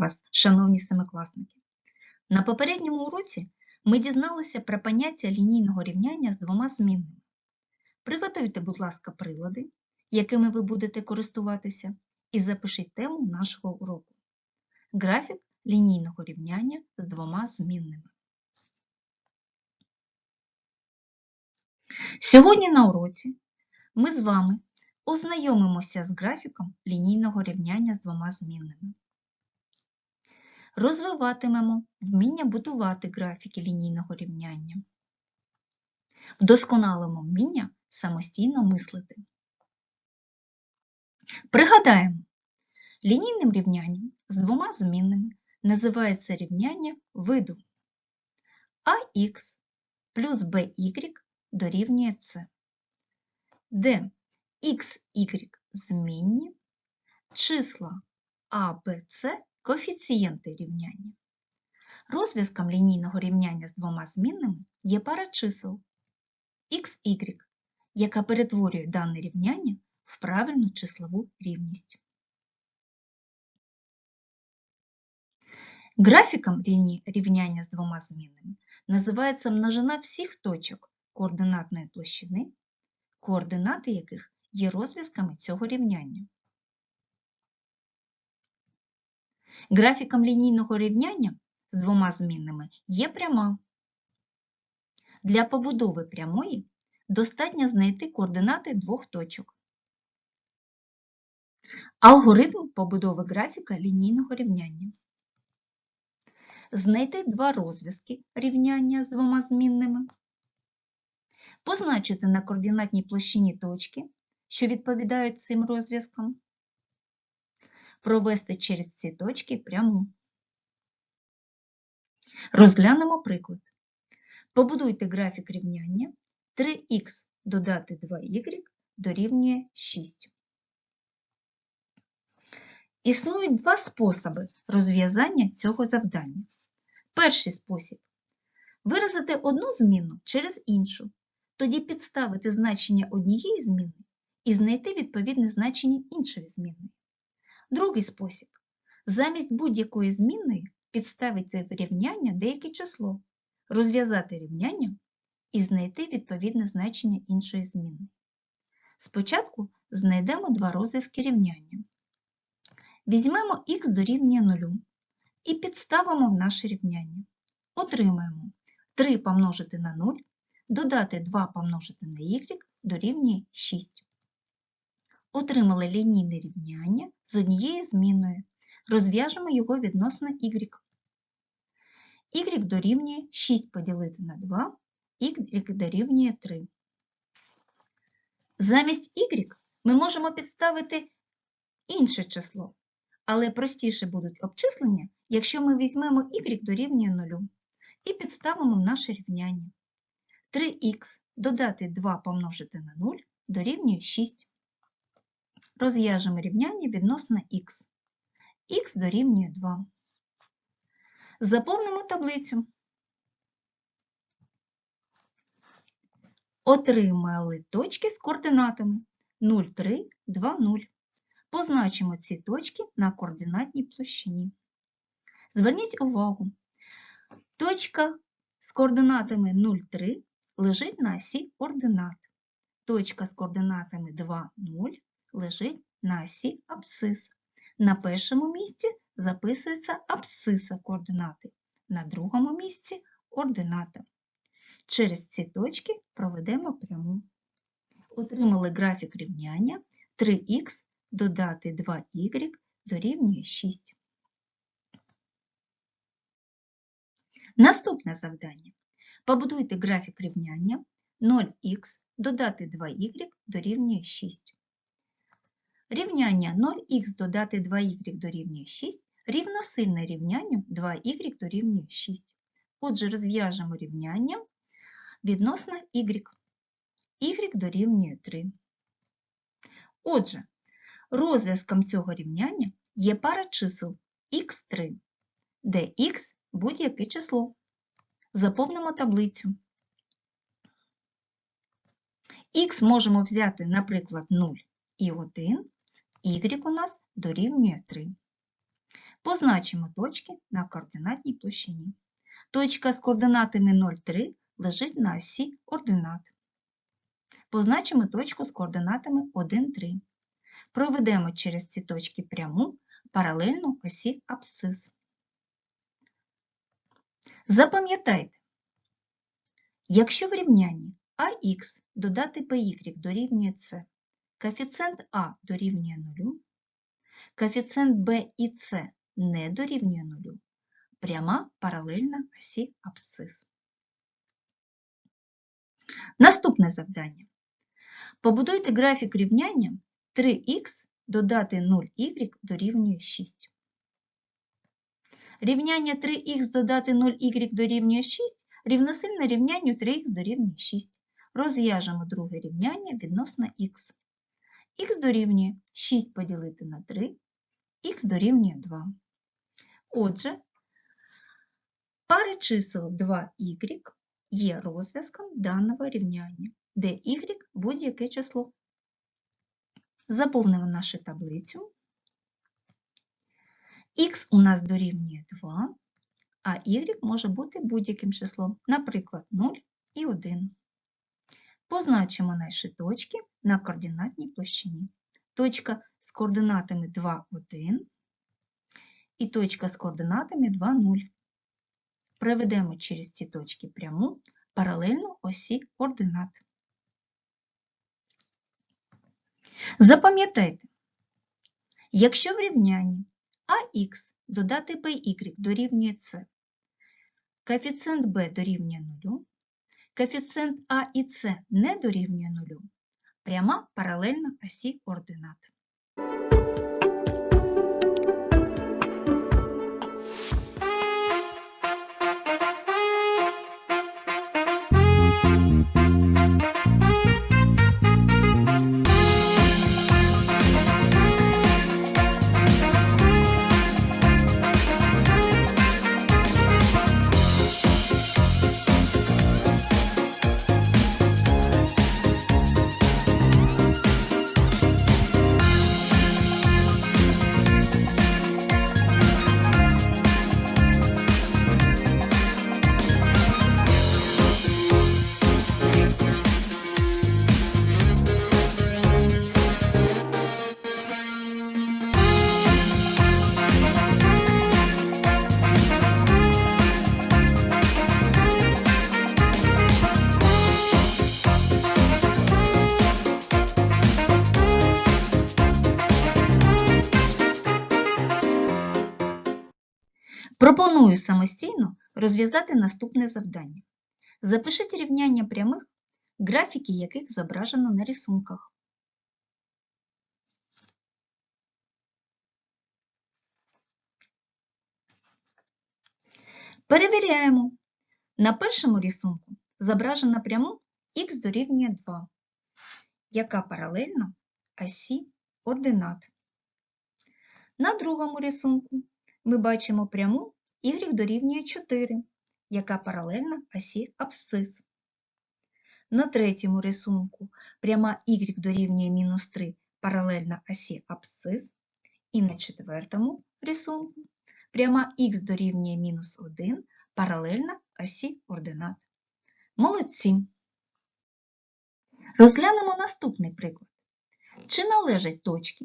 вас, шановні семикласники! На попередньому уроці ми дізналися про поняття лінійного рівняння з двома змінними. Приготуйте, будь ласка, прилади, якими ви будете користуватися, і запишіть тему нашого уроку. Графік лінійного рівняння з двома змінними. Сьогодні на уроці ми з вами ознайомимося з графіком лінійного рівняння з двома змінними. Розвиватимемо вміння будувати графіки лінійного рівняння. Вдосконалимо вміння самостійно мислити. Пригадаємо, лінійним рівнянням з двома змінними називається рівняння виду ax плюс by дорівнює c, де x, y змінні, числа c коефіцієнти рівняння. Розв'язком лінійного рівняння з двома змінними є пара чисел x, y, яка перетворює дане рівняння в правильну числову рівність. Графіком рівняння з двома змінними називається множина всіх точок координатної площини, координати яких є розв'язками цього рівняння. Графіком лінійного рівняння з двома змінними є пряма. Для побудови прямої достатньо знайти координати двох точок. Алгоритм побудови графіка лінійного рівняння. Знайти два розв'язки рівняння з двома змінними. Позначити на координатній площині точки, що відповідають цим розв'язкам. Провести через ці точки пряму. Розглянемо приклад. Побудуйте графік рівняння 3х додати 2y дорівнює 6. Існують два способи розв'язання цього завдання. Перший спосіб виразити одну зміну через іншу, тоді підставити значення однієї зміни і знайти відповідне значення іншої зміни. Другий спосіб замість будь-якої змінної підставити в рівняння деяке число, розв'язати рівняння і знайти відповідне значення іншої зміни. Спочатку знайдемо два розв'язки рівняння. Візьмемо х дорівнює 0 і підставимо в наше рівняння. Отримаємо 3 помножити на 0, додати 2 помножити на y дорівнює 6. Отримали лінійне рівняння з однією зміною. Розв'яжемо його відносно y. y дорівнює 6 поділити на 2, y дорівнює 3. Замість y ми можемо підставити інше число, але простіше будуть обчислення, якщо ми візьмемо y дорівнює 0 і підставимо наше рівняння. 3х додати 2 помножити на 0 дорівнює 6. Розв'яжемо рівняння відносно х. х дорівнює 2. Заповнимо таблицю. Отримали точки з координатами 0, 3, 2, 0. Позначимо ці точки на координатній площині. Зверніть увагу, точка з координатами 0, 3 лежить на осі координат. Точка з координатами 2, 0 лежить на осі абсцис. На першому місці записується абсциса координати, на другому місці ордината. Через ці точки проведемо пряму. Отримали графік рівняння 3х додати 2y дорівнює 6. Наступне завдання. Побудуйте графік рівняння 0х додати 2y дорівнює 6. Рівняння 0х додати 2y дорівнює 6 рівносильне рівнянню 2y дорівнює 6. Отже, розв'яжемо рівняння відносно y. y дорівнює 3. Отже, розв'язком цього рівняння є пара чисел х3, де х будь-яке число. Заповнимо таблицю. Х можемо взяти, наприклад, 0 і 1, y у нас дорівнює 3. Позначимо точки на координатній площині. Точка з координатами 0,3 лежить на осі ординат. Позначимо точку з координатами 1,3. Проведемо через ці точки пряму паралельну осі абсцис. Запам'ятайте, якщо в рівнянні ax додати by дорівнює c, коефіцієнт а дорівнює 0, коефіцієнт b і c не дорівнює 0, пряма паралельна осі абсцис. Наступне завдання. Побудуйте графік рівняння 3х додати 0y дорівнює 6. Рівняння 3х додати 0y дорівнює 6 рівносильне рівнянню 3х дорівнює 6. Розв'яжемо друге рівняння відносно х. Х дорівнює 6 поділити на 3, х дорівнює 2. Отже, пари чисел 2y є розв'язком даного рівняння, де y будь-яке число. Заповнимо нашу таблицю. Х у нас дорівнює 2, а y може бути будь-яким числом, наприклад, 0 і 1. Позначимо наші точки на координатній площині. Точка з координатами 2, 1 і точка з координатами 2, 0. Проведемо через ці точки пряму паралельно осі ординат. Запам'ятайте, якщо в рівнянні ax додати by дорівнює c, коефіцієнт b дорівнює 0, коефіцієнт а і С не дорівнює нулю, пряма паралельна осі ординат. Пропоную самостійно розв'язати наступне завдання. Запишіть рівняння прямих, графіки яких зображено на рисунках. Перевіряємо. На першому рисунку зображено пряму х дорівнює 2, яка паралельна осі ординат. На другому рисунку ми бачимо пряму y дорівнює 4, яка паралельна осі абсцис. На третьому рисунку пряма y дорівнює мінус 3 паралельна осі абсцис. І на четвертому рисунку пряма х дорівнює мінус 1 паралельна осі ординат. Молодці! Розглянемо наступний приклад. Чи належать точки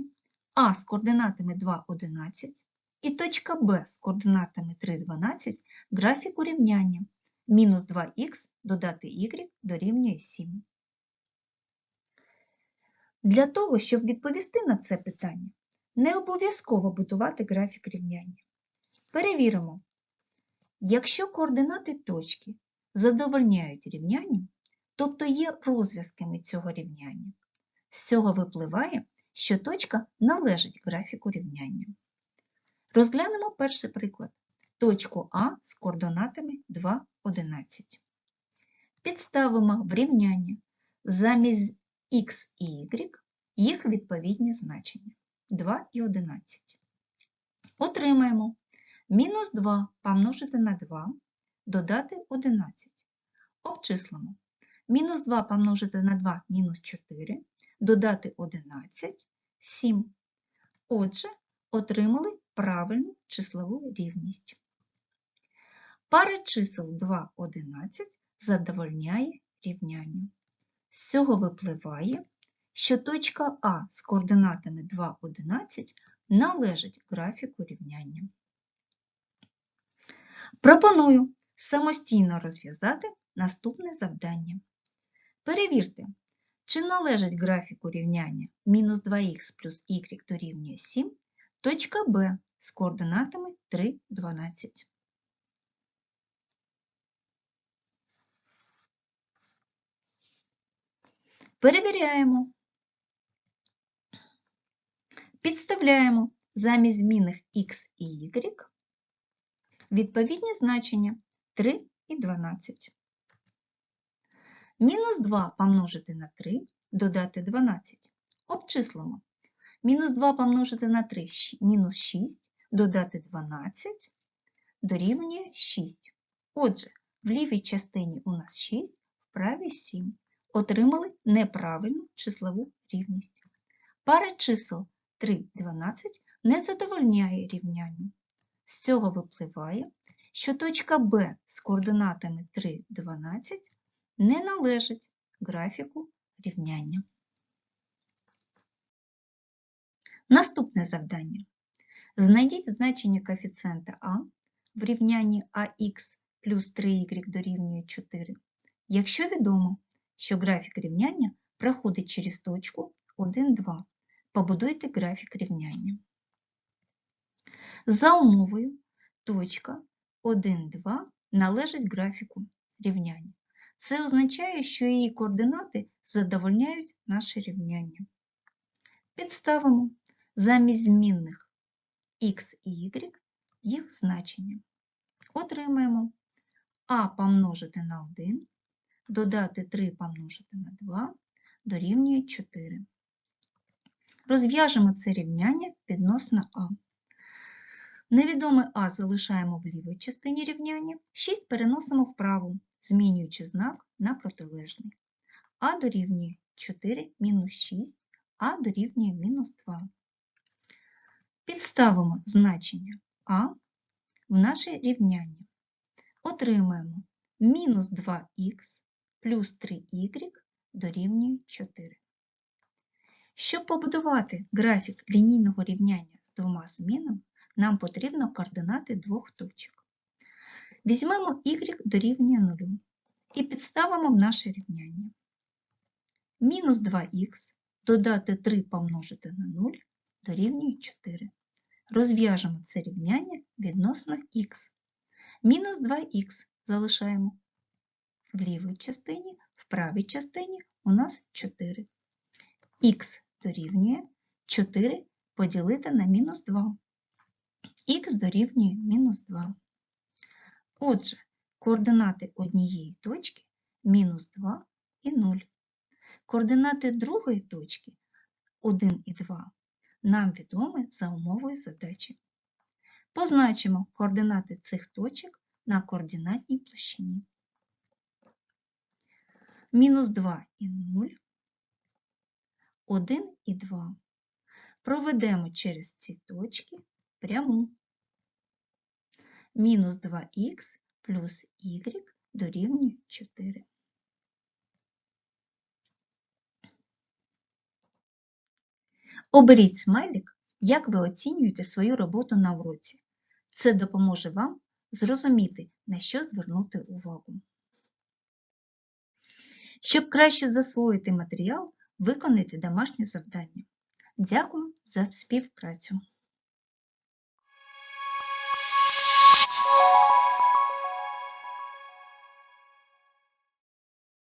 А з координатами 2, 11 і точка Б з координатами 3, 12 графіку рівняння мінус 2х додати y дорівнює 7. Для того, щоб відповісти на це питання, не обов'язково будувати графік рівняння. Перевіримо, якщо координати точки задовольняють рівнянню, тобто є розв'язками цього рівняння, з цього випливає, що точка належить графіку рівняння. Розглянемо перший приклад. Точку А з координатами 2, 11. Підставимо в рівняння замість х і y їх відповідні значення 2 і 11. Отримаємо мінус 2 помножити на 2, додати 11. Обчислимо. Мінус 2 помножити на 2 мінус 4, додати 11, 7. Отже, отримали правильну числову рівність. Пара чисел 2, 11 задовольняє рівнянню. З цього випливає, що точка А з координатами 2, 11 належить графіку рівняння. Пропоную самостійно розв'язати наступне завдання. Перевірте, чи належить графіку рівняння мінус 2х плюс y дорівнює 7 точка Б з координатами 3, 12. Перевіряємо. Підставляємо замість змінних х і y відповідні значення 3 і 12. Мінус 2 помножити на 3, додати 12. Обчислимо. Мінус 2 помножити на 3 мінус 6, додати 12 дорівнює 6. Отже, в лівій частині у нас 6, в правій 7. Отримали неправильну числову рівність. Пара чисел 3, 12 не задовольняє рівнянню. З цього випливає, що точка Б з координатами 3, 12 не належить графіку рівняння. Наступне завдання. Знайдіть значення коефіцієнта А в рівнянні АХ плюс 3y дорівнює 4, якщо відомо, що графік рівняння проходить через точку 1, 2. Побудуйте графік рівняння. За умовою точка 1, 2 належить графіку рівняння. Це означає, що її координати задовольняють наше рівняння. Підставимо замість змінних х і y їх значення. Отримаємо а помножити на 1, додати 3 помножити на 2 дорівнює 4. Розв'яжемо це рівняння відносно а. Невідоме а залишаємо в лівій частині рівняння, 6 переносимо вправу, змінюючи знак на протилежний. а дорівнює 4 мінус 6, а дорівнює мінус 2. Підставимо значення а в наше рівняння. Отримаємо мінус 2х плюс 3y дорівнює 4. Щоб побудувати графік лінійного рівняння з двома змінами, нам потрібно координати двох точок. Візьмемо y дорівнює 0 і підставимо в наше рівняння. Мінус 2х додати 3 помножити на 0 дорівнює 4. Розв'яжемо це рівняння відносно х. Мінус 2х залишаємо в лівій частині, в правій частині у нас 4. х дорівнює 4 поділити на мінус 2. х дорівнює мінус 2. Отже, координати однієї точки мінус 2 і 0. Координати другої точки 1 і 2 нам відомі за умовою задачі. Позначимо координати цих точок на координатній площині. Мінус 2 і 0, 1 і 2. Проведемо через ці точки пряму. Мінус 2х плюс y дорівнює 4. Оберіть смайлик, як ви оцінюєте свою роботу на уроці. Це допоможе вам зрозуміти, на що звернути увагу. Щоб краще засвоїти матеріал, виконайте домашнє завдання. Дякую за співпрацю!